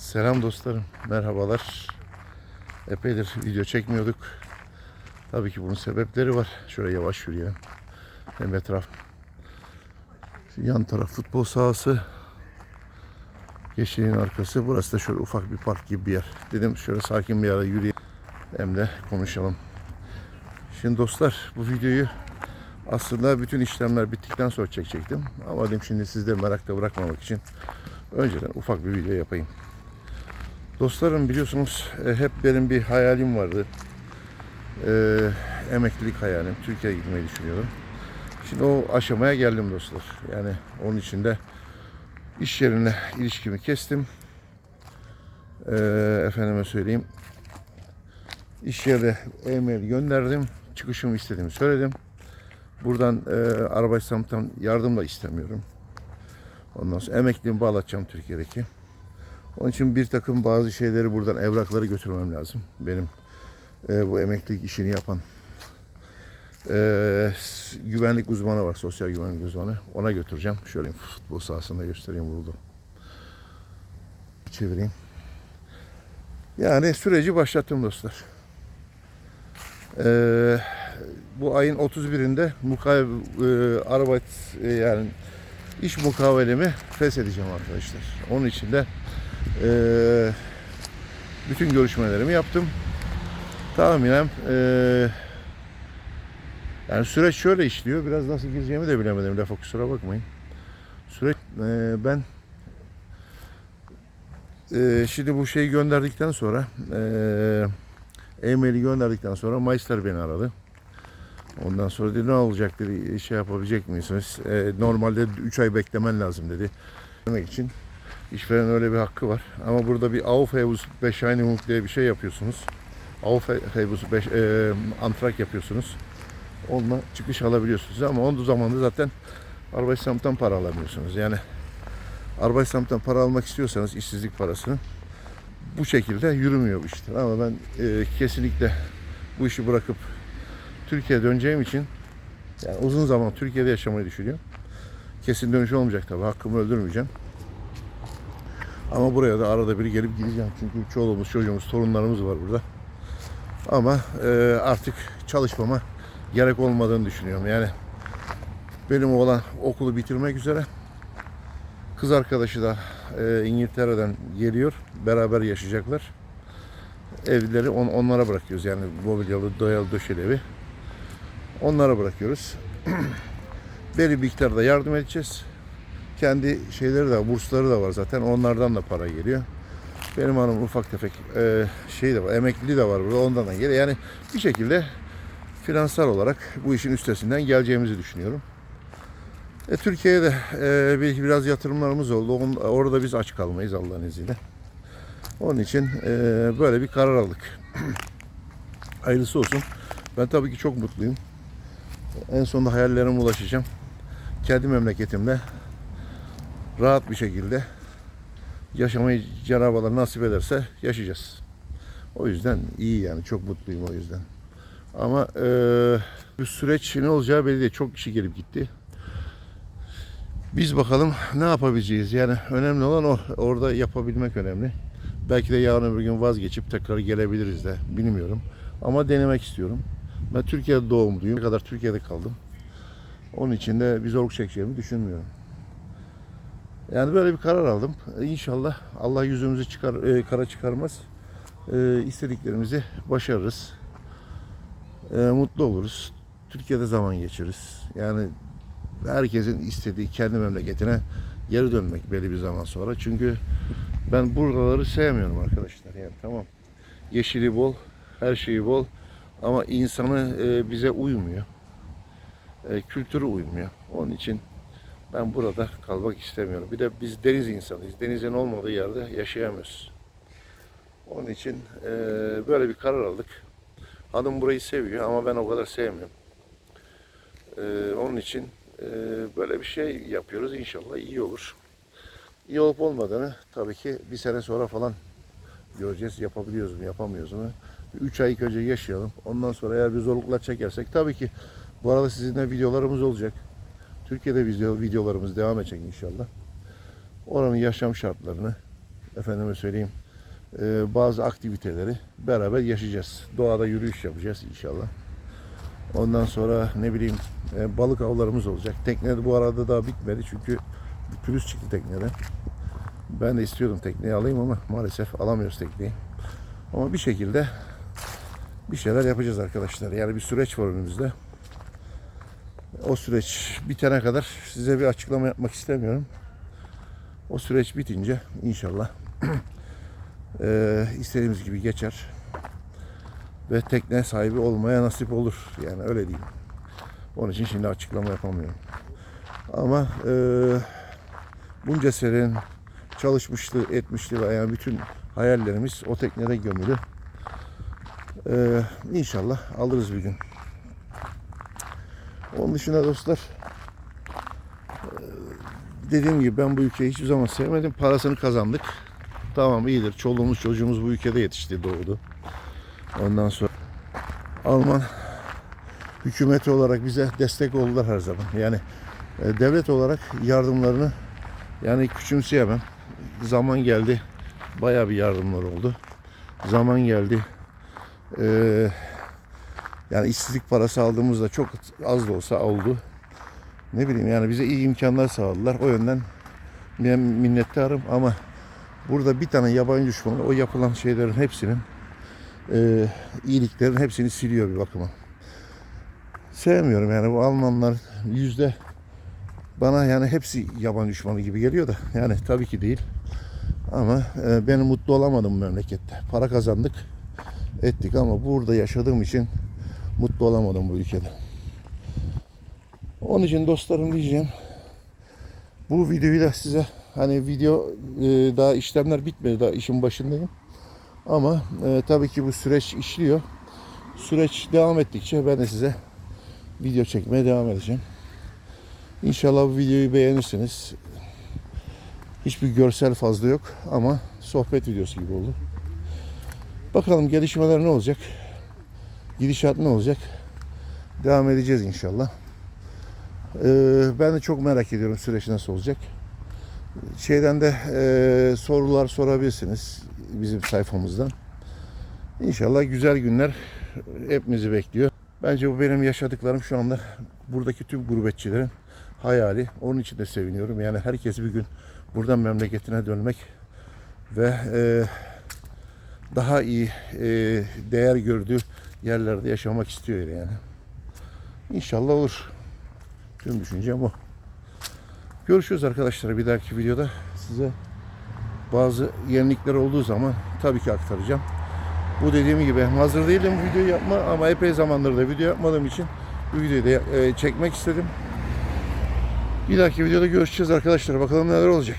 Selam dostlarım, merhabalar. Epeydir video çekmiyorduk. Tabii ki bunun sebepleri var. Şöyle yavaş yürüyelim. Hem etraf. Yan taraf futbol sahası. Yeşilin arkası. Burası da şöyle ufak bir park gibi bir yer. Dedim şöyle sakin bir yere yürüyelim. Hem de konuşalım. Şimdi dostlar bu videoyu aslında bütün işlemler bittikten sonra çekecektim. Ama dedim şimdi sizleri merakta bırakmamak için önceden ufak bir video yapayım. Dostlarım biliyorsunuz e, hep benim bir hayalim vardı. E, emeklilik hayalim. Türkiye'ye gitmeyi düşünüyordum. Şimdi o aşamaya geldim dostlar. Yani onun için de iş yerine ilişkimi kestim. E, efendime söyleyeyim. İş yerine e-mail gönderdim. Çıkışımı istediğimi söyledim. Buradan e, Arabaysam'dan yardım da istemiyorum. Ondan sonra emekliliğimi bağlatacağım Türkiye'deki. Onun için bir takım bazı şeyleri buradan evrakları götürmem lazım. Benim e, bu emeklilik işini yapan e, güvenlik uzmanı var, sosyal güvenlik uzmanı. Ona götüreceğim. Şöyle futbol sahasında göstereyim burada. Çevireyim. Yani süreci başlattım dostlar. E, bu ayın 31'inde mukav e, araba e, yani iş mukavelemi feshedeceğim arkadaşlar. Onun için de ee, bütün görüşmelerimi yaptım. Tahminen ee, yani süreç şöyle işliyor. Biraz nasıl gireceğimi de bilemedim. Lafa kusura bakmayın. Süreç ee, ben ee, şimdi bu şeyi gönderdikten sonra ee, e-maili gönderdikten sonra Mayıslar beni aradı. Ondan sonra dedi ne olacak dedi şey yapabilecek misiniz? Ee, normalde 3 ay beklemen lazım dedi. Demek için İşveren öyle bir hakkı var. Ama burada bir Aufhebus Bescheinigung diye bir şey yapıyorsunuz. Aufhebus beş, e, antrak yapıyorsunuz. Onunla çıkış alabiliyorsunuz. Ama onun zamanda zaten Arbeitsamt'tan para alamıyorsunuz. Yani Arbeitsamt'tan para almak istiyorsanız işsizlik parasını bu şekilde yürümüyor bu işler. Ama ben e, kesinlikle bu işi bırakıp Türkiye'ye döneceğim için yani uzun zaman Türkiye'de yaşamayı düşünüyorum. Kesin dönüş olmayacak tabii. Hakkımı öldürmeyeceğim. Ama buraya da arada bir gelip gideceğim. Çünkü çoluğumuz, çocuğumuz, torunlarımız var burada. Ama e, artık çalışmama gerek olmadığını düşünüyorum. Yani benim oğlan okulu bitirmek üzere. Kız arkadaşı da e, İngiltere'den geliyor. Beraber yaşayacaklar. Evleri on, onlara bırakıyoruz. Yani mobilyalı, dayalı döşeli evi. Onlara bırakıyoruz. Belli bir miktarda yardım edeceğiz kendi şeyleri de bursları da var zaten. Onlardan da para geliyor. Benim hanım ufak tefek e, şey de var, emekliliği de var burada. Ondan da geliyor. Yani bir şekilde finansal olarak bu işin üstesinden geleceğimizi düşünüyorum. E, Türkiye'ye de e, bir, biraz yatırımlarımız oldu. Onun, orada biz aç kalmayız Allah'ın izniyle. Onun için e, böyle bir karar aldık. Hayırlısı olsun. Ben tabii ki çok mutluyum. En sonunda hayallerime ulaşacağım. Kendi memleketimde rahat bir şekilde yaşamayı Cenab-ı Allah nasip ederse yaşayacağız. O yüzden iyi yani çok mutluyum o yüzden. Ama eee bu süreç ne olacağı belli değil. Çok kişi gelip gitti. Biz bakalım ne yapabileceğiz. Yani önemli olan o. Orada yapabilmek önemli. Belki de yarın öbür gün vazgeçip tekrar gelebiliriz de. Bilmiyorum. Ama denemek istiyorum. Ben Türkiye'de doğumluyum. Ne kadar Türkiye'de kaldım. Onun için de bir zorluk çekeceğimi düşünmüyorum. Yani böyle bir karar aldım. İnşallah Allah yüzümüzü çıkar, e, kara çıkarmaz. E, istediklerimizi başarırız. E, mutlu oluruz. Türkiye'de zaman geçiririz. Yani herkesin istediği kendi memleketine geri dönmek belli bir zaman sonra. Çünkü ben buraları sevmiyorum arkadaşlar. Yani tamam. Yeşili bol, her şeyi bol ama insanı e, bize uymuyor. E, kültürü uymuyor. Onun için ben burada kalmak istemiyorum. Bir de biz deniz insanıyız. Denizin olmadığı yerde yaşayamıyoruz. Onun için eee, böyle bir karar aldık. Hanım burayı seviyor ama ben o kadar sevmiyorum. Eee, onun için eee, böyle bir şey yapıyoruz. İnşallah iyi olur. İyi olup olmadığını tabii ki bir sene sonra falan göreceğiz. Yapabiliyoruz mu, yapamıyoruz mu? 3 ay önce yaşayalım. Ondan sonra eğer bir zorluklar çekersek tabii ki bu arada sizinle videolarımız olacak. Türkiye'de video, videolarımız devam edecek inşallah. Oranın yaşam şartlarını efendime söyleyeyim e, bazı aktiviteleri beraber yaşayacağız. Doğada yürüyüş yapacağız inşallah. Ondan sonra ne bileyim e, balık avlarımız olacak. Tekne bu arada daha bitmedi çünkü pürüz çıktı tekneden. Ben de istiyordum tekneyi alayım ama maalesef alamıyoruz tekneyi. Ama bir şekilde bir şeyler yapacağız arkadaşlar. Yani bir süreç var önümüzde. O süreç bitene kadar size bir açıklama yapmak istemiyorum. O süreç bitince inşallah eee, istediğimiz gibi geçer ve tekne sahibi olmaya nasip olur. Yani öyle diyeyim. Onun için şimdi açıklama yapamıyorum. Ama eee bunca senenin çalışmışlığı, etmişliği yani bütün hayallerimiz o teknede gömülü. Eee inşallah alırız bir gün. Onun dışında dostlar eee, dediğim gibi ben bu ülkeyi hiçbir zaman sevmedim. Parasını kazandık. Tamam iyidir. Çoluğumuz çocuğumuz bu ülkede yetişti, doğdu. Ondan sonra Alman hükümeti olarak bize destek oldular her zaman. Yani e, devlet olarak yardımlarını yani küçümseyemem. Zaman geldi bayağı bir yardımlar oldu. Zaman geldi e, yani işsizlik parası aldığımızda çok az da olsa oldu. Ne bileyim yani bize iyi imkanlar sağladılar. O yönden ben minnettarım ama burada bir tane yabancı düşmanı o yapılan şeylerin hepsinin e, iyiliklerin hepsini siliyor bir bakıma. Sevmiyorum yani bu Almanlar yüzde bana yani hepsi yabancı düşmanı gibi geliyor da yani tabii ki değil. Ama e, ben mutlu olamadım memlekette. Para kazandık, ettik ama burada yaşadığım için mutlu olamadım bu ülkede. Onun için dostlarım diyeceğim. Bu videoyu da size hani video e, daha işlemler bitmedi daha işin başındayım. Ama e, tabii ki bu süreç işliyor. Süreç devam ettikçe ben de size video çekmeye devam edeceğim. İnşallah bu videoyu beğenirsiniz. Hiçbir görsel fazla yok ama sohbet videosu gibi oldu. Bakalım gelişmeler ne olacak? Gidişat ne olacak? Devam edeceğiz inşallah. Ee, ben de çok merak ediyorum süreç nasıl olacak. Şeyden de e, sorular sorabilirsiniz bizim sayfamızdan. İnşallah güzel günler hepimizi bekliyor. Bence bu benim yaşadıklarım şu anda buradaki tüm gurbetçilerin hayali. Onun için de seviniyorum. Yani herkes bir gün buradan memleketine dönmek ve e, daha iyi e, değer gördüğü yerlerde yaşamak istiyor yani. İnşallah olur. Tüm düşüncem o. Görüşürüz arkadaşlar bir dahaki videoda. Size bazı yenilikler olduğu zaman tabii ki aktaracağım. Bu dediğim gibi hazır değilim bu videoyu yapma ama epey zamandır da video yapmadığım için bu videoyu da e, çekmek istedim. Bir dahaki videoda görüşeceğiz arkadaşlar. Bakalım neler olacak.